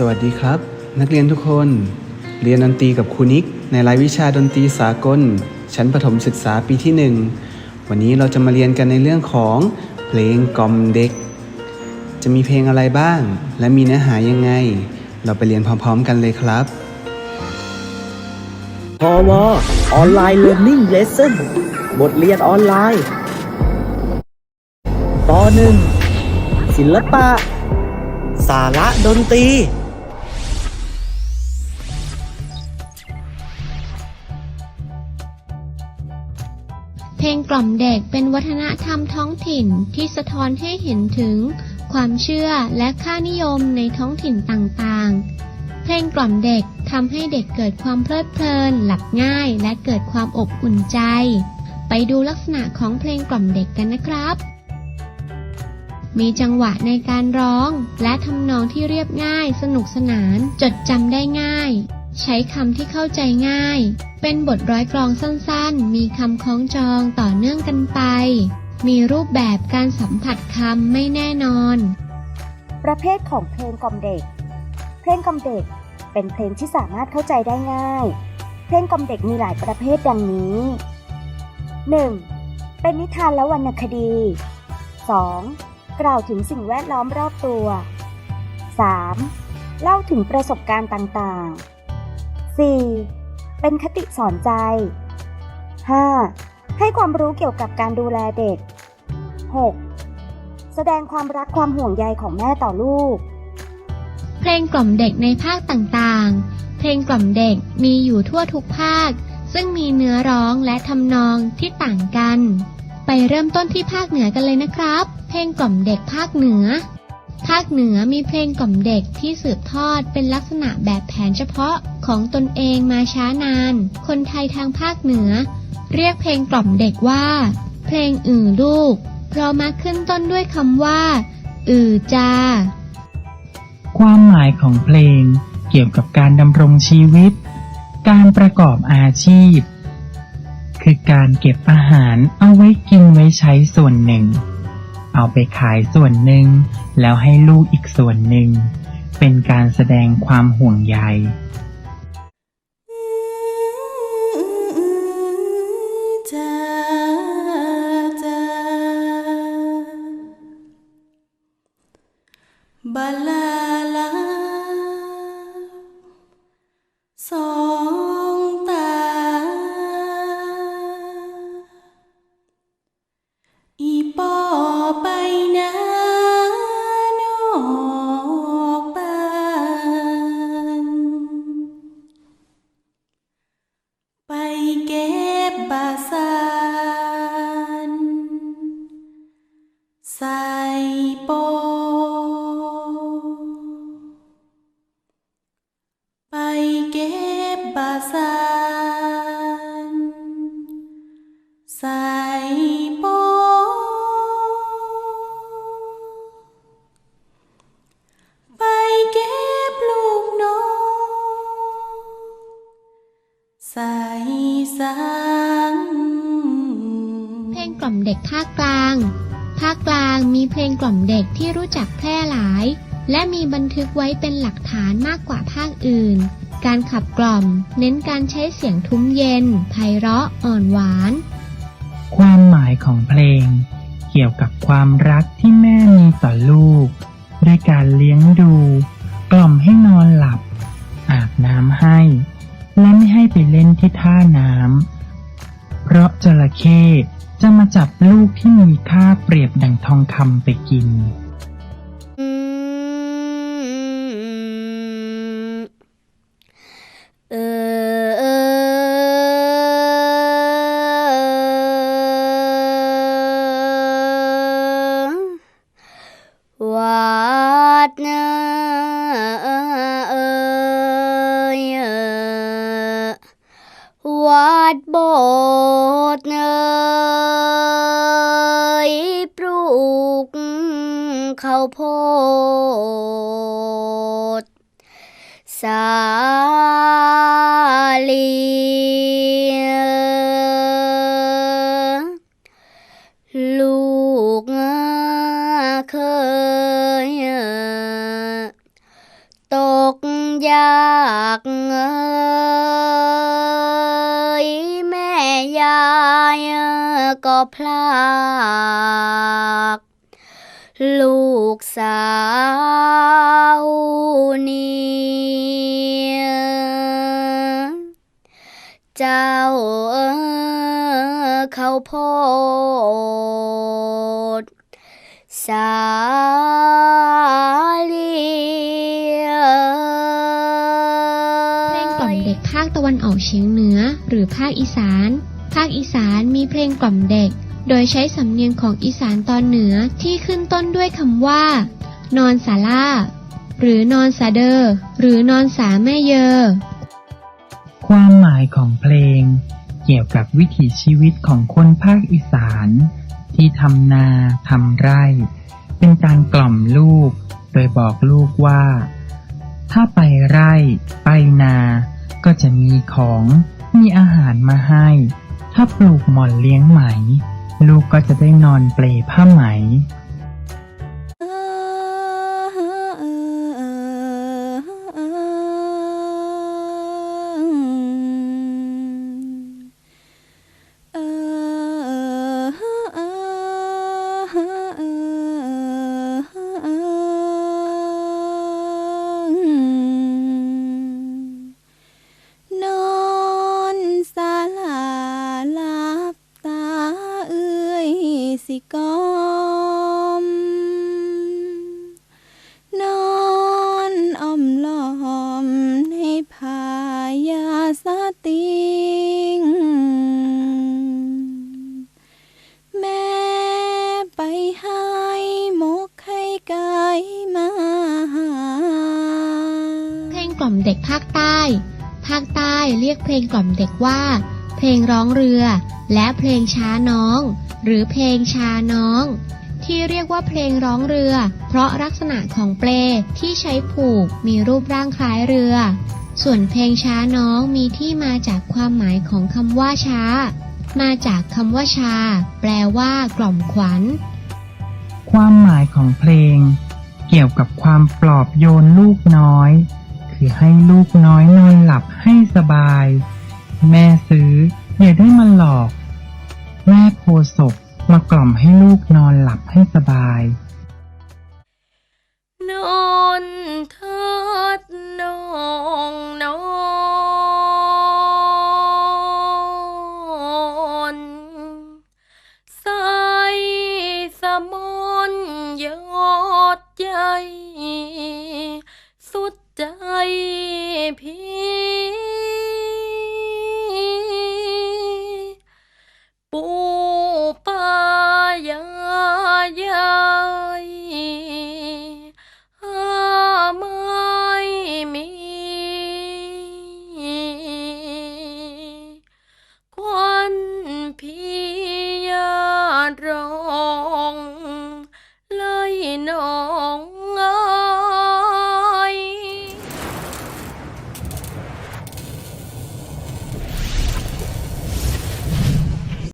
สวัสดีครับ นักเรียนทุกคน เรียนดนตรีกับครูนิก ในรายวิชาดนตรีสากล ชั้นประถมศึกษาปีที่หนึ่งวันนี้เราจะมาเรียนกันในเรื่องของเพลงกล่อมเด็ก จะมีเพลงอะไรบ้าง และมีเนื้อหายังไง เราไปเรียนพร้อมๆกันเลยครับพอวออนไลน์เรียน i ่งเลสเซ่นบทเรียนออนไลน์ตอนหนึ่งศิลปะ สาระดนตรี เพลงกล่อมเด็กเป็นวัฒนธรรมท้องถิ่นที่สะท้อนให้เห็นถึง ความเชื่อและค่านิยมในท้องถิ่นต่างๆ เพลงกล่อมเด็กทำให้เด็กเกิดความเพลิดเพลิน หลับง่าย และเกิดความอบอุ่นใจ ไปดูลักษณะของเพลงกล่อมเด็กกันนะครับ มีจังหวะในการร้อง และทำนองที่เรียบง่าย สนุกสนาน จดจำได้ง่าย ใช้คำที่เข้าใจง่าย เป็นบทร้อยกลองสั้นๆ มีคำคล้องจองต่อเนื่องกันไป มีรูปแบบการสัมผัสคำไม่แน่นอน ประเภทของเพลงกล่อมเด็ก เพลงกล่อมเด็ก เป็นเพลงที่สามารถเข้าใจได้ง่าย เพลงกล่อมเด็กมีหลายประเภทดังนี้ 1. เป็นนิทานและวรรณคดี 2. กล่าวถึงสิ่งแวดล้อมรอบตัว 3. เล่าถึงประสบการณ์ต่างๆ 4. เป็นคติสอนใจ 5. ให้ความรู้เกี่ยวกับการดูแลเด็ก 6. แสดงความรักความห่วงใยของแม่ต่อลูก เพลงกล่อมเด็กในภาคต่างๆ เพลงกล่อมเด็กมีอยู่ทั่วทุกภาค ซึ่งมีเนื้อร้องและทำนองที่ต่างกัน ไปเริ่มต้นที่ภาคเหนือกันเลยนะครับ เพลงกล่อมเด็กภาคเหนือ ภาคเหนือมีเพลงกล่อมเด็กที่สืบทอดเป็นลักษณะแบบแผนเฉพาะของตนเองมาช้านาน คนไทยทางภาคเหนือ เรียกเพลงกล่อมเด็กว่า เพลงอือลูก เพราะมาขึ้นต้นด้วยคำว่า อือจา ความหมายของเพลงเกี่ยวกับการดำรงชีวิต การประกอบอาชีพ คือการเก็บอาหารเอาไว้กินไว้ใช้ส่วนหนึ่ง เอาไปขายส่วนหนึ่ง แล้วให้ลูกอีกส่วนหนึ่ง เป็นการแสดงความห่วงใย บบาสานใส่โปไปเก็บบาสานใส่ เด็กภาคกลาง ภาคกลางมีเพลงกล่อมเด็กที่รู้จักแพร่หลาย และมีบันทึกไว้เป็นหลักฐานมากกว่าภาคอื่น การขับกล่อม เน้นการใช้เสียงทุ้มเย็น ไพเราะอ่อนหวาน ความหมายของเพลง เกี่ยวกับความรักที่แม่มีต่อลูก ด้วยการเลี้ยงดู กล่อมให้นอนหลับ อาบน้ำให้ และไม่ให้ไปเล่นที่ท่าน้ำเพราะจระเข้ จะมาจับลูกที่มีค่าเปรียบดังทองคำไปกิน เออวัดเนเอยวัดโบ ลีลูกเคยตกยากเอยแม่ยายก็พลาก ลูกสาวนี่ยเจ้าเอ่อเขาโพดสาลีเพลงกล่อมเด็กภาคตะวันออกเฉียงเหนือ หรือภาคอีสาน ภาคอีสานมีเพลงกล่อมเด็ก โดยใช้สำเนียงของอีสานตอนเหนือที่ขึ้นต้นด้วยคำว่า นอนสาล่าหรือนอนสาเดอหรือนอนสาแม่เยอ ความหมายของเพลง เกี่ยวกับวิถีชีวิตของคนภาคอีสาน ที่ทำนาทำไร่ เป็นการกล่อมลูก โดยบอกลูกว่า ถ้าไปไร่ ไปนา ก็จะมีของ มีอาหารมาให้ ถ้าปลูกหม่อนเลี้ยงไหม ลูกก็จะได้นอนเปลผ้าไหม กล่อมเด็กภาคใต้ ภาคใต้เรียกเพลงกล่อมเด็กว่า เพลงร้องเรือ และเพลงช้าน้อง หรือเพลงชาน้อง ที่เรียกว่าเพลงร้องเรือ เพราะลักษณะของเปลที่ใช้ผูกมีรูปร่างคล้ายเรือ ส่วนเพลงช้าน้องมีที่มาจากความหมายของคำว่าช้า มาจากคำว่าชา แปลว่ากล่อมขวัญ ความหมายของเพลงเกี่ยวกับความปลอบโยนลูกน้อย ให้ลูกน้อยนอนหลับให้สบาย แม่ซื้ออย่าได้มาหลอก แม่โพศกมากล่อมให้ลูกนอนหลับให้สบาย